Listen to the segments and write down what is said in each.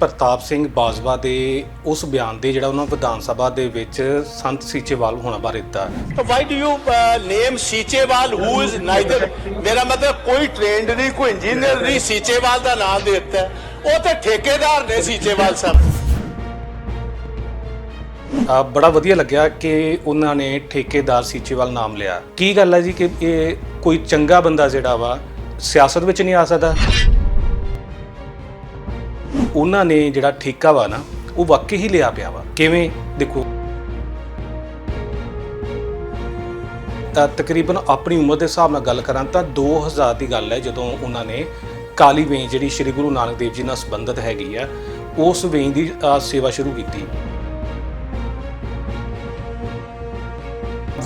ਪ੍ਰਤਾਪ ਸਿੰਘ ਬਾਜਵਾ ਦੇ ਉਸ ਬਿਆਨ ਦੇ ਜਿਹੜਾ ਉਹਨਾਂ ਵਿਧਾਨ ਸਭਾ ਦੇ ਵਿੱਚ ਸੰਤ ਸੀਚੇਵਾਲ ਹੋਣਾ ਬਾਰੇ ਦਿੱਤਾ why do you uh, name Sichewal who is neither? ਮੇਰਾ ਮਤਲਬ ਕੋਈ ਟ੍ਰੇਨਡ ਨਹੀਂ ਕੋਈ ਇੰਜੀਨੀਅਰ ਨਹੀਂ ਸੀਚੇਵਾਲ ਦਾ ਨਾਮ ਦੇ ਦਿੱਤਾ ਹੈ। ਉਹ ਤੇ ਠੇਕੇਦਾਰ ਨੇ ਸੀਚੇਵਾਲ ਸਾਹਿਬ। ਬੜਾ ਵਧੀਆ ਲੱਗਿਆ ਕਿ ਉਹਨਾਂ ਨੇ ਠੇਕੇਦਾਰ ਸੀਚੇਵਾਲ ਨਾਮ ਲਿਆ। ਕੀ ਗੱਲ ਹੈ ਜੀ ਕਿ ਇਹ ਕੋਈ ਚੰਗਾ ਬੰਦਾ ਜਿਹੜਾ ਵਾ ਸਿਆਸਤ ਵਿੱਚ ਨਹੀਂ ਆ ਸਕਦਾ? ਉਹਨਾਂ ਨੇ ਜਿਹੜਾ ਠੇਕਾ ਵਾ ਨਾ, ਉਹ ਵਾਕਈ ਹੀ ਲਿਆ ਪਿਆ ਵਾ। ਕਿਵੇਂ? ਦੇਖੋ। ਤਾਂ ਤਕਰੀਬਨ ਆਪਣੀ ਉਮਰ ਦੇ ਹਿਸਾਬ ਨਾਲ ਗੱਲ ਕਰਾਂ ਤਾਂ 2000 ਦੀ ਗੱਲ ਹੈ ਜਦੋਂ ਉਹਨਾਂ ਨੇ ਕਾਲੀ ਵੇਂ ਜਿਹੜੀ ਸ੍ਰੀ ਗੁਰੂ ਨਾਨਕ ਦੇਵ ਜੀ ਨਾਲ ਸੰਬੰਧਿਤ ਹੈਗੀ ਆ, ਉਸ ਵੇਂ ਦੀ ਸੇਵਾ ਸ਼ੁਰੂ ਕੀਤੀ।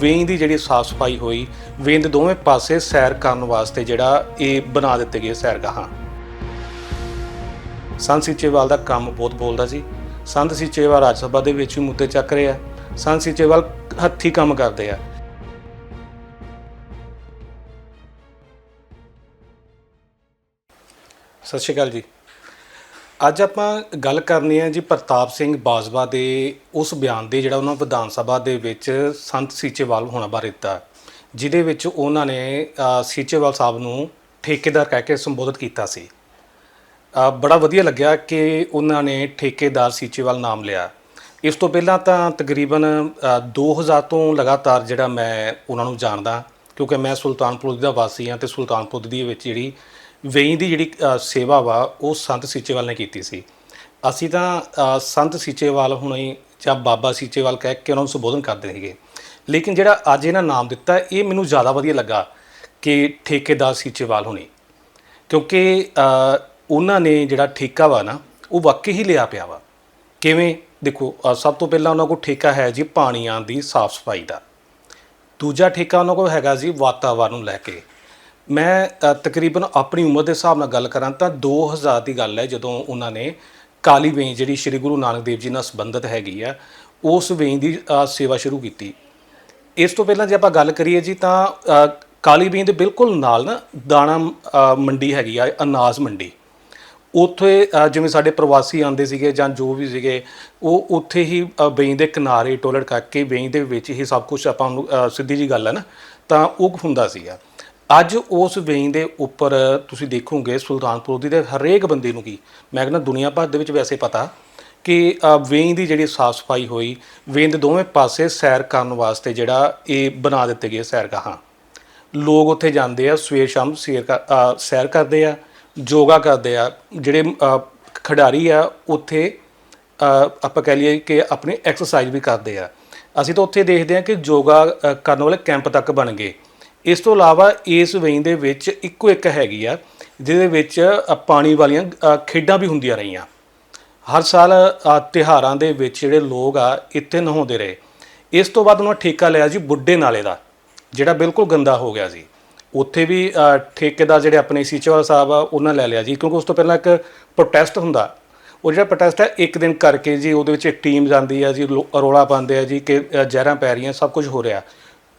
ਵੇਂ ਦੀ ਜਿਹੜੀ ਸਾਫ਼ ਸਫ਼ਾਈ ਹੋਈ ਵੇਂ ਦੇ ਦੋਵੇਂ ਪਾਸੇ ਸੈਰ ਕਰਨ ਵਾਸਤੇ ਜਿਹੜਾ ਇਹ ਬਣਾ ਦਿੱਤੇ ਗਏ ਸੈਰਗਾਹਾਂ। ਸੰਤ ਸੀਚੇਵਾਲ ਦਾ ਕੰਮ ਬਹੁਤ ਬੋਲਦਾ ਸੀ। ਸੰਤ ਸੀਚੇਵਾਲ ਰਾਜ ਸਭਾ ਦੇ ਵਿੱਚ ਵੀ ਮੁੱਦੇ ਚੱਕ ਰਿਹਾ ਸੰਤ ਸੀਚੇਵਾਲ ਹੱਥੀ ਕੰਮ ਕਰਦੇ ਆ। ਸਤਿ ਸ਼੍ਰੀ ਅਕਾਲ ਜੀ। ਅੱਜ ਆਪਾਂ ਗੱਲ ਕਰਨੀ ਹੈ ਜੀ ਪ੍ਰਤਾਪ ਸਿੰਘ ਬਾਜਵਾ ਦੇ ਉਸ ਬਿਆਨ ਦੇ ਜਿਹੜਾ ਉਹਨਾਂ ਵਿਧਾਨ ਸਭਾ ਦੇ ਵਿੱਚ ਸੰਤ ਸੀਚੇਵਾਲ ਹੋਣਾ ਬਾਰੇ ਦਿੱਤਾ। ਜਿਹਦੇ ਵਿੱਚ ਉਹਨਾਂ ਨੇ ਸੀਚੇਵਾਲ ਸਾਹਿਬ ਨੂੰ ਠੇਕੇਦਾਰ ਕਹਿ ਕੇ ਸੰਬੋਧਿਤ ਕੀਤਾ ਸੀ। ਬੜਾ ਵਧੀਆ ਲੱਗਿਆ ਕਿ ਉਹਨਾਂ ਨੇ ਠੇਕੇਦਾਰ ਸੀਚੇਵਾਲ ਨਾਮ ਲਿਆ। ਇਸ ਤੋਂ ਪਹਿਲਾਂ ਤਾਂ ਤਕਰੀਬਨ ਅ, 2000 ਤੋਂ ਲਗਾਤਾਰ ਜਿਹੜਾ ਮੈਂ ਉਹਨਾਂ ਨੂੰ ਜਾਣਦਾ ਕਿਉਂਕਿ ਮੈਂ ਸੁਲਤਾਨਪੁਰ ਦਾ ਵਾਸੀ ਹਾਂ ਤੇ ਸੁਲਤਾਨਪੁਰ ਦੀ ਵਿੱਚ ਜਿਹੜੀ ਵੇਈ ਦੀ ਜਿਹੜੀ ਸੇਵਾ ਵਾ ਉਹ ਸੰਤ ਸੀਚੇਵਾਲ ਨੇ ਕੀਤੀ ਸੀ। ਅਸੀਂ ਤਾਂ ਸੰਤ ਸੀਚੇਵਾਲ ਹੁਣੇ ਜਾਂ ਬਾਬਾ ਸੀਚੇਵਾਲ ਕਹਿ ਕੇ ਉਹਨਾਂ ਨੂੰ ਸੰਬੋਧਨ ਕਰਦੇ ਸੀਗੇ। ਲੇਕਿਨ ਜਿਹੜਾ ਅੱਜ ਇਹਨਾਂ ਨਾਮ ਦਿੱਤਾ ਇਹ ਮੈਨੂੰ ਜ਼ਿਆਦਾ ਵਧੀਆ ਲੱਗਾ ਕਿ ਠੇਕੇਦਾਰ ਸੀਚੇਵਾਲ ਹੁਣੇ। ਕਿਉਂਕਿ ਉਹਨਾਂ ਨੇ ਜਿਹੜਾ ਠੇਕਾ ਵਾ ਨਾ ਉਹ ਵਾਕਈ ਹੀ ਲਿਆ ਪਿਆ ਵਾ। ਕਿਵੇਂ? ਦੇਖੋ ਅ, ਸਭ ਤੋਂ ਪਹਿਲਾਂ ਉਹਨਾਂ ਕੋਲ ਠੇਕਾ ਹੈ ਜੀ ਪਾਣੀਆਂ ਦੀ ਸਾਫ਼ ਸਫ਼ਾਈ ਦਾ। ਦੂਜਾ ਠੇਕਾ ਉਹਨਾਂ ਕੋਲ ਹੈਗਾ ਜੀ ਵਾਤਾਵਰਨ ਨੂੰ ਲੈ ਕੇ। ਮੈਂ ਅ, ਤਕਰੀਬਨ ਆਪਣੀ ਉਮਰ ਦੇ ਹਿਸਾਬ ਨਾਲ ਗੱਲ ਕਰਾਂ ਤਾਂ 2000 ਦੀ ਗੱਲ ਹੈ ਜਦੋਂ ਉਹਨਾਂ ਨੇ ਕਾਲੀ ਵੇਂ ਜਿਹੜੀ ਸ੍ਰੀ ਗੁਰੂ ਨਾਨਕ ਦੇਵ ਜੀ ਨਾਲ ਸੰਬੰਧਿਤ ਹੈਗੀ ਆ ਉਸ ਵੇਂ ਦੀ ਅ, ਸੇਵਾ ਸ਼ੁਰੂ ਕੀਤੀ। ਇਸ ਤੋਂ ਪਹਿਲਾਂ ਜੇ ਆਪਾਂ ਗੱਲ ਕਰੀਏ ਜੀ ਤਾਂ ਅ, ਕਾਲੀ ਬੀਨ ਦੇ ਬਿਲਕੁਲ ਨਾਲ ਨਾ ਦਾਣਾ ਅ, ਮੰਡੀ ਹੈਗੀ ਆ ਅਨਾਜ ਮੰਡੀ। ਉੱਥੇ ਅ, ਜਿਵੇਂ ਸਾਡੇ ਪ੍ਰਵਾਸੀ ਆਉਂਦੇ ਸੀਗੇ ਜਾਂ ਜੋ ਵੀ ਸੀਗੇ ਉਹ ਉੱਥੇ ਹੀ ਅ, ਵੇਈਂ ਦੇ ਕਿਨਾਰੇ ਟੋਇਲਟ ਕਰਕੇ ਵੇਈਂ ਦੇ ਵਿੱਚ ਹੀ ਸਭ ਕੁਝ ਆਪਾਂ ਨੂੰ ਅ, ਸਿੱਧੀ ਜੀ ਗੱਲ ਹੈ ਨਾ ਤਾਂ ਉਹ ਹੁੰਦਾ ਸੀਗਾ। ਅੱਜ ਉਸ ਵੇਈਂ ਦੇ ਉੱਪਰ ਤੁਸੀਂ ਦੇਖੋਗੇ ਸੁਲਤਾਨਪੁਰ ਦੀ ਦੇ ਹਰੇਕ ਬੰਦੇ ਨੂੰ ਕੀ ਮੈਂ ਕਹਿੰਦਾ ਦੁਨੀਆ ਭਰ ਦੇ ਵਿੱਚ ਵੈਸੇ ਪਤਾ ਕਿ ਅ, ਵੇਈਂ ਦੀ ਜਿਹੜੀ ਸਾਫ਼ ਸਫ਼ਾਈ ਹੋਈ ਵੇਈਂ ਦੇ ਦੋਵੇਂ ਪਾਸੇ ਸੈਰ ਕਰਨ ਵਾਸਤੇ ਜਿਹੜਾ ਇਹ ਬਣਾ ਦਿੱਤੇ ਗਏ ਸੈਰਗਾਹਾਂ। ਲੋਕ ਉੱਥੇ ਜਾਂਦੇ ਆ ਸਵੇਰ ਸ਼ਾਮ ਸੈਰ ਕਰ- ਅ, ਸੈਰ ਕਰਦੇ ਆ ਯੋਗਾ ਕਰਦੇ ਆ ਜਿਹੜੇ ਖਿਡਾਰੀ ਆ ਉੱਥੇ ਆਪਾਂ ਕਹਿ ਲਈਏ ਕਿ ਆਪਣੀ ਐਕਸਰਸਾਈਜ਼ ਵੀ ਕਰਦੇ ਆ। ਅਸੀਂ ਤਾਂ ਉੱਥੇ ਦੇਖਦੇ ਆ ਕਿ ਯੋਗਾ ਕਰਨ ਵਾਲੇ ਕੈਂਪ ਤੱਕ ਬਣ ਗਏ। ਇਸ ਤੋਂ ਇਲਾਵਾ ਇਸ ਵੇਈਂ ਦੇ ਵਿੱਚ ਇੱਕੋ ਇੱਕ ਹੈਗੀ ਆ ਜਿਹਦੇ ਵਿੱਚ ਪਾਣੀ ਵਾਲੀਆਂ ਖੇਡਾਂ ਵੀ ਹੁੰਦੀਆਂ ਰਹੀਆਂ। ਹਰ ਸਾਲ ਅ, ਤਿਉਹਾਰਾਂ ਦੇ ਵਿੱਚ ਜਿਹੜੇ ਲੋਕ ਆ ਇੱਥੇ ਨਹਾਉਂਦੇ ਰਹੇ। ਇਸ ਤੋਂ ਬਾਅਦ ਉਹਨਾਂ ਠੇਕਾ ਲਿਆ ਜੀ ਬੁੱਢੇ ਨਾਲੇ ਦਾ ਜਿਹੜਾ ਬਿਲਕੁਲ ਗੰਦਾ ਹੋ ਗਿਆ ਸੀ। ਉੱਥੇ ਵੀ ਅ, ਠੇਕੇਦਾਰ ਜਿਹੜੇ ਆਪਣੇ ਸੀਚੇਵਾਲ ਸਾਹਿਬ ਆ ਉਹਨਾਂ ਲੈ ਲਿਆ ਜੀ। ਕਿਉਂਕਿ ਉਸ ਤੋਂ ਪਹਿਲਾਂ ਇੱਕ ਪ੍ਰੋਟੈਸਟ ਹੁੰਦਾ। ਉਹ ਜਿਹੜਾ ਪ੍ਰੋਟੈਸਟ ਹੈ ਇੱਕ ਦਿਨ ਕਰਕੇ ਜੀ ਉਹਦੇ ਵਿੱਚ ਇੱਕ ਟੀਮ ਜਾਂਦੀ ਆ ਜੀ ਲੋ- ਰੌਲਾ ਪਾਉਂਦੇ ਆ ਜੀ ਕਿ ਅ, ਜ਼ਹਿਰਾਂ ਪੈ ਰਹੀਆਂ ਸਭ ਕੁਝ ਹੋ ਰਿਹਾ।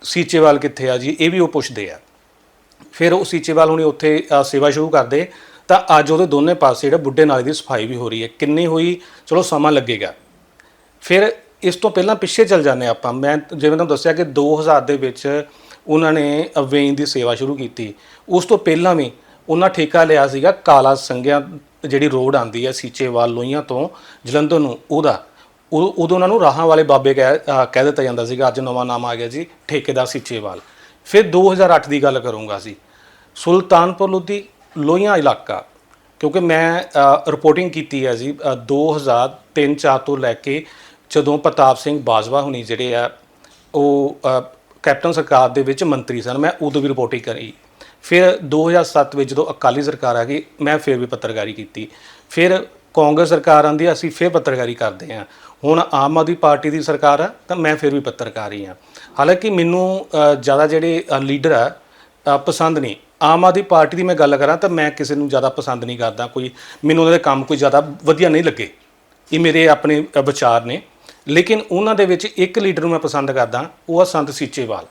ਸੀਚੇਵਾਲ ਕਿੱਥੇ ਆ ਜੀ? ਇਹ ਵੀ ਉਹ ਪੁੱਛਦੇ ਆ। ਫਿਰ ਉਹ ਸੀਚੇਵਾਲ ਹੁਣੇ ਉੱਥੇ ਅ, ਸੇਵਾ ਸ਼ੁਰੂ ਕਰਦੇ। ਤਾਂ ਅੱਜ ਉਹਦੇ ਦੋਨੇ ਪਾਸੇ ਜਿਹੜਾ ਬੁੱਢੇ ਨਾਲੇ ਦੀ ਸਫ਼ਾਈ ਵੀ ਹੋ ਰਹੀ ਹੈ। ਕਿੰਨੀ ਹੋਈ ਚਲੋ ਸਮਾਂ ਲੱਗੇਗਾ। ਫਿਰ ਇਸ ਤੋਂ ਪਹਿਲਾਂ ਪਿੱਛੇ ਚੱਲ ਜਾਂਦੇ ਹਾਂ ਆਪਾਂ। ਮੈਂ ਜਿਵੇਂ ਤੁਹਾਨੂੰ ਦੱਸਿਆ ਕਿ 2000 ਦੇ ਵਿੱਚ ਉਹਨਾਂ ਨੇ ਵੇਈਂ ਦੀ ਸੇਵਾ ਸ਼ੁਰੂ ਕੀਤੀ। ਉਸ ਤੋਂ ਪਹਿਲਾਂ ਵੀ ਉਹਨਾਂ ਠੇਕਾ ਲਿਆ ਸੀਗਾ ਕਾਲਾ ਸੰਗਿਆ ਜਿਹੜੀ ਰੋਡ ਆਂਦੀ ਹੈ ਸੀਚੇਵਾਲ ਲੋਹੀਆਂ ਤੋਂ ਜਲੰਧਰ ਨੂੰ, ਉਹਦਾ। ਉਦੋਂ ਉਦੋਂ ਉਹਨਾਂ ਨੂੰ ਰਾਹਾਂ ਵਾਲੇ ਬਾਬੇ ਕਹਿ ਕਹਿ ਦਿੱਤਾ ਜਾਂਦਾ ਸੀਗਾ, ਅੱਜ ਨਵਾਂ ਨਾਮ ਆ ਗਿਆ ਜੀ, ਠੇਕੇਦਾਰ ਸੀਚੇਵਾਲ ਫਿਰ 2008 ਦੀ ਗੱਲ ਕਰੂੰਗਾ ਸੀ ਸੁਲਤਾਨਪੁਰ, ਲੋਧੀ, ਲੋਹੀਆਂ ਇਲਾਕਾ, ਕਿਉਂਕਿ ਮੈਂ ਰਿਪੋਰਟਿੰਗ ਕੀਤੀ ਹੈ ਜੀ 2003-4 ਤੋਂ ਲੈ ਕੇ ਜਦੋਂ ਪ੍ਰਤਾਪ ਸਿੰਘ ਬਾਜਵਾ ਹੁਣੀ ਜਿਹੜੇ ਆ, ਉਹ ਕੈਪਟਨ ਸਰਕਾਰ ਦੇ ਵਿੱਚ ਮੰਤਰੀ ਸਨ, ਮੈਂ ਉਦੋਂ ਵੀ ਰਿਪੋਰਟਿੰਗ ਕਰੀ। ਫਿਰ 2007 ਵਿੱਚ ਜਦੋਂ ਅਕਾਲੀ ਸਰਕਾਰ ਆ ਗਈ, ਮੈਂ ਫਿਰ ਵੀ ਪੱਤਰਕਾਰੀ ਕੀਤੀ। ਫਿਰ ਕਾਂਗਰਸ ਸਰਕਾਰ ਆਂਦੀ ਅਸੀਂ ਫਿਰ ਪੱਤਰਕਾਰੀ ਕਰਦੇ ਹਾਂ। ਹੁਣ ਆਮ ਆਦਮੀ ਪਾਰਟੀ ਦੀ ਸਰਕਾਰ ਆ, ਤਾਂ ਮੈਂ ਫਿਰ ਵੀ ਪੱਤਰਕਾਰੀ ਹਾਂ। ਹਾਲਾਂਕਿ ਮੈਨੂੰ ਜ਼ਿਆਦਾ ਜਿਹੜੇ ਲੀਡਰ ਆ ਪਸੰਦ ਨਹੀਂ। ਆਮ ਆਦਮੀ ਪਾਰਟੀ ਦੀ ਮੈਂ ਗੱਲ ਕਰਾਂ, ਤਾਂ ਮੈਂ ਕਿਸੇ ਨੂੰ ਜ਼ਿਆਦਾ ਪਸੰਦ ਨਹੀਂ ਕਰਦਾ। ਕੋਈ, ਮੈਨੂੰ ਉਹਨਾਂ ਦੇ ਕੰਮ ਕੋਈ ਜ਼ਿਆਦਾ ਵਧੀਆ ਨਹੀਂ ਲੱਗੇ। ਇਹ ਮੇਰੇ ਆਪਣੇ ਵਿਚਾਰ ਨੇ। ਲੇਕਿਨ ਉਹਨਾਂ ਦੇ ਵਿੱਚ ਇੱਕ ਲੀਡਰ ਨੂੰ ਮੈਂ ਪਸੰਦ ਕਰਦਾ ਉਹ ਆ ਸੰਤ ਸੀਚੇਵਾਲ।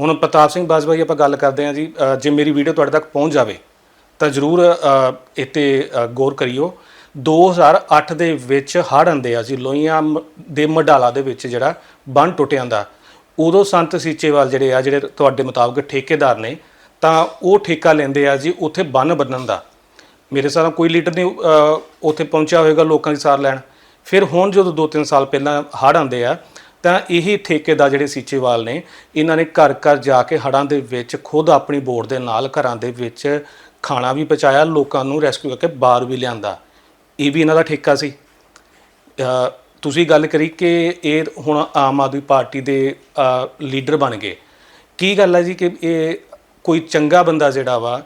ਹੁਣ ਪ੍ਰਤਾਪ ਸਿੰਘ ਬਾਜਵਾ ਜੀ ਆਪਾਂ ਗੱਲ ਕਰਦੇ ਹਾਂ ਜੀ ਜੇ ਮੇਰੀ ਵੀਡੀਓ ਤੁਹਾਡੇ ਤੱਕ ਪਹੁੰਚ ਜਾਵੇ ਤਾਂ ਜ਼ਰੂਰ ਇੱਥੇ ਇਹ 'ਤੇ ਅ, ਗੌਰ ਕਰਿਓ। 2008 ਦੇ ਵਿੱਚ ਹੜ੍ਹ ਆਉਂਦੇ ਆ ਜੀ ਲੋਹੀਆਂ ਮ- ਦੇ ਮਡਾਲਾ ਦੇ ਵਿੱਚ ਜਿਹੜਾ ਬੰਨ ਟੁੱਟਿਆਂ ਦਾ ਉਦੋਂ ਸੰਤ ਸੀਚੇਵਾਲ ਜਿਹੜੇ ਆ ਜਿਹੜੇ ਤੁਹਾਡੇ ਮੁਤਾਬਕ ਠੇਕੇਦਾਰ ਨੇ ਤਾਂ ਉਹ ਠੇਕਾ ਲੈਂਦੇ ਆ ਜੀ ਉੱਥੇ ਬੰਨ ਬੰਨਣ ਦਾ। ਮੇਰੇ ਸਾਰਾ ਕੋਈ ਲੀਡਰ ਨਹੀਂ ਉੱਥੇ ਪਹੁੰਚਿਆ ਹੋਵੇਗਾ ਲੋਕਾਂ ਦੀ ਸਾਰ ਲੈਣ। ਫਿਰ ਹੁਣ ਜਦੋਂ 2-3 ਸਾਲ ਪਹਿਲਾਂ ਹੜ੍ਹ ਆਉਂਦੇ ਆ, ਤਾਂ ਇਹੀ ਠੇਕੇਦਾਰ ਜਿਹੜੇ ਸੀਚੇਵਾਲ ਨੇ, ਇਹਨਾਂ ਨੇ ਘਰ ਘਰ ਜਾ ਕੇ ਹੜ੍ਹਾਂ ਦੇ ਵਿੱਚ ਖੁਦ ਆਪਣੀ ਬੋਰਡ ਦੇ ਨਾਲ ਘਰਾਂ ਦੇ ਵਿੱਚ ਖਾਣਾ ਵੀ ਪਹੁੰਚਾਇਆ, ਲੋਕਾਂ ਨੂੰ ਰੈਸਕਿਊ ਕਰਕੇ ਬਾਹਰ ਵੀ ਲਿਆਂਦਾ। ਇਹ ਵੀ ਇਹਨਾਂ ਦਾ ਠੇਕਾ ਸੀ। ਤੁਸੀਂ ਗੱਲ ਕਰੀ ਕਿ ਇਹ ਹੁਣ ਆਮ ਆਦਮੀ ਪਾਰਟੀ ਦੇ ਲੀਡਰ ਬਣ ਗਏ। ਕੀ ਗੱਲ ਹੈ ਜੀ ਕਿ ਇਹ ਕੋਈ ਚੰਗਾ ਬੰਦਾ ਜਿਹੜਾ ਵਾ,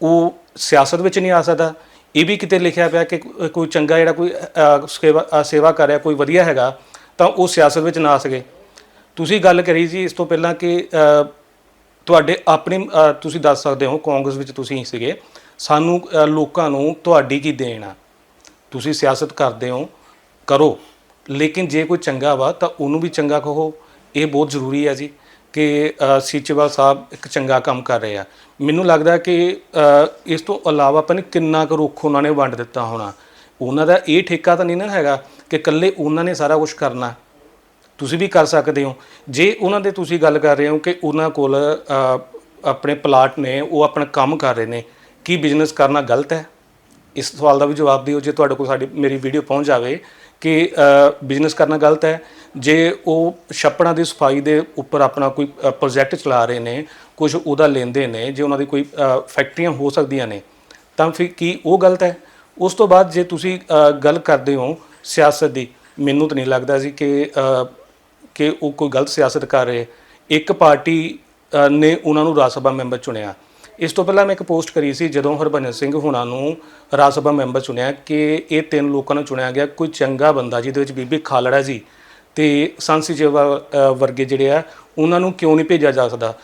ਉਹ ਸਿਆਸਤ ਵਿੱਚ ਨਹੀਂ ਆ ਸਕਦਾ? ਇਹ ਵੀ ਕਿਤੇ ਲਿਖਿਆ ਪਿਆ ਕਿ ਕੋ- ਕੋਈ ਚੰਗਾ ਜਿਹੜਾ ਕੋਈ ਅ, ਸੇਵਾ ਅ, ਸੇਵਾ ਕਰ ਰਿਹਾ ਕੋਈ ਵਧੀਆ ਹੈਗਾ ਤਾਂ ਉਹ ਸਿਆਸਤ ਵਿੱਚ ਨਾ ਆ ਸਕੇ। ਤੁਸੀਂ ਗੱਲ ਕਰੀ ਜੀ ਇਸ ਤੋਂ ਪਹਿਲਾਂ ਕਿ ਅ, ਤੁਹਾਡੇ ਆਪਣੇ ਅ, ਤੁਸੀਂ ਦੱਸ ਸਕਦੇ ਹੋ ਕਾਂਗਰਸ ਵਿੱਚ ਤੁਸੀਂ ਸੀਗੇ। ਸਾਨੂੰ ਅ, ਲੋਕਾਂ ਨੂੰ ਤੁਹਾਡੀ ਕੀ ਦੇਣ ਆ? ਤੁਸੀਂ ਸਿਆਸਤ ਕਰਦੇ ਹੋ ਕਰੋ। ਲੇਕਿਨ ਜੇ ਕੋਈ ਚੰਗਾ ਵਾ ਤਾਂ ਉਹਨੂੰ ਵੀ ਚੰਗਾ ਕਹੋ। ਇਹ ਬਹੁਤ ਜ਼ਰੂਰੀ ਹੈ ਜੀ। ਕਿ ਸੀਚੇਵਾਲ ਸਾਹਿਬ ਇੱਕ ਚੰਗਾ ਕੰਮ ਕਰ ਰਹੇ ਆ। ਮੈਨੂੰ ਲੱਗਦਾ ਕਿ ਇਸ ਤੋਂ ਇਲਾਵਾ ਪਤਾ ਨਹੀਂ ਕਿੰਨਾ ਕੁ ਰੁੱਖ ਉਹਨਾਂ ਨੇ ਵੰਡ ਦਿੱਤਾ ਹੋਣਾ। ਉਹਨਾਂ ਦਾ ਇਹ ਠੇਕਾ ਤਾਂ ਨਹੀਂ ਨਾ ਹੈਗਾ ਕਿ ਇਕੱਲੇ ਉਹਨਾਂ ਨੇ ਸਾਰਾ ਕੁਝ ਕਰਨਾ। ਤੁਸੀਂ ਵੀ ਕਰ ਸਕਦੇ ਹੋ। ਜੇ ਉਹਨਾਂ ਦੇ ਤੁਸੀਂ ਗੱਲ ਕਰ ਰਹੇ ਹੋ ਕਿ ਉਹਨਾਂ ਕੋਲ ਆਪਣੇ ਪਲਾਟ ਨੇ, ਉਹ ਆਪਣਾ ਕੰਮ ਕਰ ਰਹੇ ਨੇ, ਕੀ ਬਿਜ਼ਨਸ ਕਰਨਾ ਗਲਤ ਹੈ? ਇਸ ਸਵਾਲ ਦਾ ਵੀ ਜਵਾਬ ਦਿਓ ਜੇ ਤੁਹਾਡੇ ਕੋਲ ਸਾਡੀ, ਮੇਰੀ ਵੀਡੀਓ ਪਹੁੰਚ ਜਾਵੇ ਕਿ ਬਿਜ਼ਨਸ ਕਰਨਾ ਗਲਤ ਹੈ ਜੇ ਉਹ ਛੱਪੜਾਂ ਦੀ ਸਫ਼ਾਈ ਦੇ ਉੱਪਰ ਆਪਣਾ ਕੋਈ ਪ੍ਰੋਜੈਕਟ ਚਲਾ ਰਹੇ ਨੇ, ਕੁਝ ਉਹਦਾ ਲੈਂਦੇ ਨੇ, ਜੇ ਉਹਨਾਂ ਦੀ ਕੋਈ ਫੈਕਟਰੀਆਂ ਹੋ ਸਕਦੀਆਂ ਨੇ, ਤਾਂ ਫਿਰ ਕੀ ਉਹ ਗਲਤ ਹੈ? ਉਸ ਤੋਂ ਬਾਅਦ ਜੇ ਤੁਸੀਂ ਗੱਲ ਕਰਦੇ ਹੋ ਸਿਆਸਤ ਦੀ, ਮੈਨੂੰ ਤਾਂ ਨਹੀਂ ਲੱਗਦਾ ਸੀ ਕਿ ਕਿ ਉਹ ਕੋਈ ਗਲਤ ਸਿਆਸਤ ਕਰ ਰਹੇ। ਇੱਕ ਪਾਰਟੀ ਨੇ ਉਹਨਾਂ ਨੂੰ ਰਾਜ ਸਭਾ ਮੈਂਬਰ ਚੁਣਿਆ। ਇਸ ਤੋਂ ਪਹਿਲਾਂ ਮੈਂ ਇੱਕ ਪੋਸਟ ਕਰੀ ਸੀ, ਜਦੋਂ ਹਰਭਜਨ ਸਿੰਘ ਹੁਣਾਂ ਨੂੰ ਰਾਜ ਸਭਾ ਮੈਂਬਰ ਚੁਣਿਆ, ਕਿ ਇਹ ਤਿੰਨ ਲੋਕਾਂ ਨੂੰ ਚੁਣਿਆ ਗਿਆ, ਕੋਈ ਚੰਗਾ ਬੰਦਾ, ਜਿਹਦੇ ਵਿੱਚ ਬੀਬੀ ਖਾਲੜਾ ਜੀ ਤੇ ਸੰਸੀ ਜੇਵਾ ਵਰਗੇ ਜਿਹੜੇ ਆ, ਉਹਨਾਂ ਨੂੰ ਕਿਉਂ ਨਹੀਂ ਭੇਜਿਆ ਜਾ ਸਕਦਾ?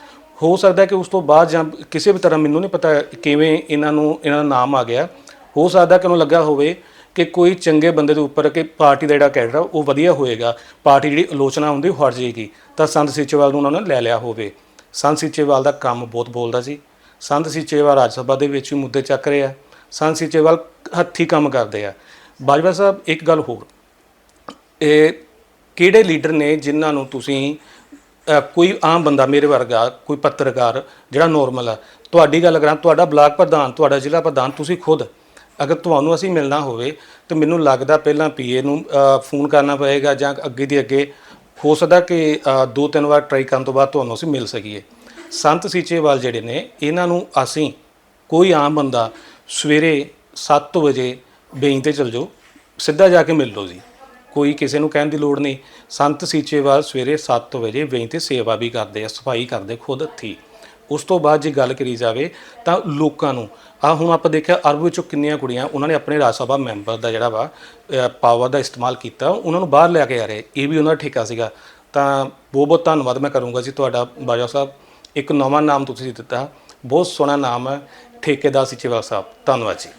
ਹੋ ਸਕਦਾ ਕਿ ਉਸ ਤੋਂ ਬਾਅਦ ਜਾਂ ਕਿਸੇ ਵੀ ਤਰ੍ਹਾਂ ਮੈਨੂੰ ਨਹੀਂ ਪਤਾ ਕਿਵੇਂ ਇਹਨਾਂ ਨੂੰ, ਇਹਨਾਂ ਦਾ ਨਾਮ ਆ ਗਿਆ। ਹੋ ਸਕਦਾ ਕਿ ਉਹਨੂੰ ਲੱਗਾ ਹੋਵੇ ਕਿ ਕੋਈ ਚੰਗੇ ਬੰਦੇ ਦੇ ਉੱਪਰ ਕਿ ਪਾਰਟੀ ਦਾ ਜਿਹੜਾ ਕੈਡਰ ਆ, ਉਹ ਵਧੀਆ ਹੋਏਗਾ। ਪਾਰਟੀ ਜਿਹੜੀ ਆਲੋਚਨਾ ਹੁੰਦੀ, ਉਹ ਹਟ ਜਾਏਗੀ। ਤਾਂ ਸੰਤ ਸੀਚੇਵਾਲ ਨੂੰ ਉਹਨਾਂ ਨੇ ਲੈ ਲਿਆ ਹੋਵੇ। ਸੰਤ ਸੀਚੇਵਾਲ ਦਾ ਕੰਮ ਬਹੁਤ ਬੋਲਦਾ ਸੀ। ਸੰਤ ਸੀਚੇਵਾਲ ਰਾਜ ਸਭਾ ਦੇ ਵਿੱਚ ਵੀ ਮੁੱਦੇ ਚੱਕ ਰਹੇ ਆ। ਸੰਤ ਸੀਚੇਵਾਲ ਹੱਥੀ ਕੰਮ ਕਰਦੇ ਆ। ਬਾਜਵਾ ਸਾਹਿਬ, ਇੱਕ ਗੱਲ ਹੋਰ। ਇਹ ਕਿਹੜੇ ਲੀਡਰ ਨੇ ਜਿਨ੍ਹਾਂ ਨੂੰ ਤੁਸੀਂ ਅ, ਕੋਈ ਆਮ ਬੰਦਾ ਮੇਰੇ ਵਰਗਾ ਕੋਈ ਪੱਤਰਕਾਰ ਜਿਹੜਾ ਨੋਰਮਲ ਆ ਤੁਹਾਡੀ ਗੱਲ ਕਰਾਂ ਤੁਹਾਡਾ ਬਲਾਕ ਪ੍ਰਧਾਨ ਤੁਹਾਡਾ ਜ਼ਿਲ੍ਹਾ ਪ੍ਰਧਾਨ ਤੁਸੀਂ ਖੁਦ ਅਗਰ ਤੁਹਾਨੂੰ ਅਸੀਂ ਮਿਲਣਾ ਹੋਵੇ ਤਾਂ ਮੈਨੂੰ ਲੱਗਦਾ ਪਹਿਲਾਂ ਪੀਏ ਨੂੰ ਅ, ਫੋਨ ਕਰਨਾ ਪਏਗਾ ਜਾਂ ਅੱਗੇ ਦੀ ਅੱਗੇ ਹੋ ਸਕਦਾ ਕਿ ਅ, ਦੋ ਤਿੰਨ ਵਾਰ ਟਰਾਈ ਕਰਨ ਤੋਂ ਬਾਅਦ ਤੁਹਾਨੂੰ ਅਸੀਂ ਮਿਲ ਸਕੀਏ। ਸੰਤ ਸੀਚੇਵਾਲ ਜਿਹੜੇ ਨੇ ਇਹਨਾਂ ਨੂੰ ਅਸੀਂ ਕੋਈ ਆਮ ਬੰਦਾ ਸਵੇਰੇ 7 ਵਜੇ ਬੇਈਂ ਤੇ ਚਲ ਜਾਓ ਸਿੱਧਾ ਜਾ ਕੇ ਮਿਲ ਲਓ ਜੀ। ਕੋਈ ਕਿਸੇ ਨੂੰ ਕਹਿਣ ਦੀ ਲੋੜ ਨਹੀਂ। ਸੰਤ ਸੀਚੇਵਾਲ ਸਵੇਰੇ 7 ਵਜੇ ਵੇਈ ਤੇ ਸੇਵਾ ਵੀ ਕਰਦੇ ਆ, ਸਫ਼ਾਈ ਕਰਦੇ ਖੁਦ ਹੱਥੀ। ਉਸ ਤੋਂ ਬਾਅਦ ਜੇ ਗੱਲ ਕਰੀ ਜਾਵੇ ਤਾਂ ਲੋਕਾਂ ਨੂੰ ਆ ਹੁਣ ਆਪਾਂ ਦੇਖਿਆ ਅਰਬ ਵਿੱਚੋਂ ਕਿੰਨੀਆਂ ਕੁੜੀਆਂ, ਉਹਨਾਂ ਨੇ ਆਪਣੇ ਰਾਜ ਸਭਾ ਮੈਂਬਰ ਦਾ ਜਿਹੜਾ ਵਾ ਪਾਵਰ ਦਾ ਇਸਤੇਮਾਲ ਕੀਤਾ, ਉਹਨਾਂ ਨੂੰ ਬਾਹਰ ਲੈ ਕੇ ਆ ਰਹੇ। ਇਹ ਵੀ ਉਹਨਾਂ ਦਾ ਠੇਕਾ ਸੀਗਾ। ਤਾਂ ਬਹੁਤ ਬਹੁਤ ਧੰਨਵਾਦ ਮੈਂ ਕਰੂੰਗਾ ਜੀ ਤੁਹਾਡਾ, ਬਾਜਵਾ ਸਾਹਿਬ। ਇੱਕ ਨਵਾਂ ਨਾਮ ਤੁਸੀਂ ਦਿੱਤਾ। ਬਹੁਤ ਸੋਹਣਾ ਨਾਮ ਹੈ ਠੇਕੇਦਾਰ ਸੀਚੇਵਾਲ ਸਾਹਿਬ। ਧੰਨਵਾਦ ਜੀ।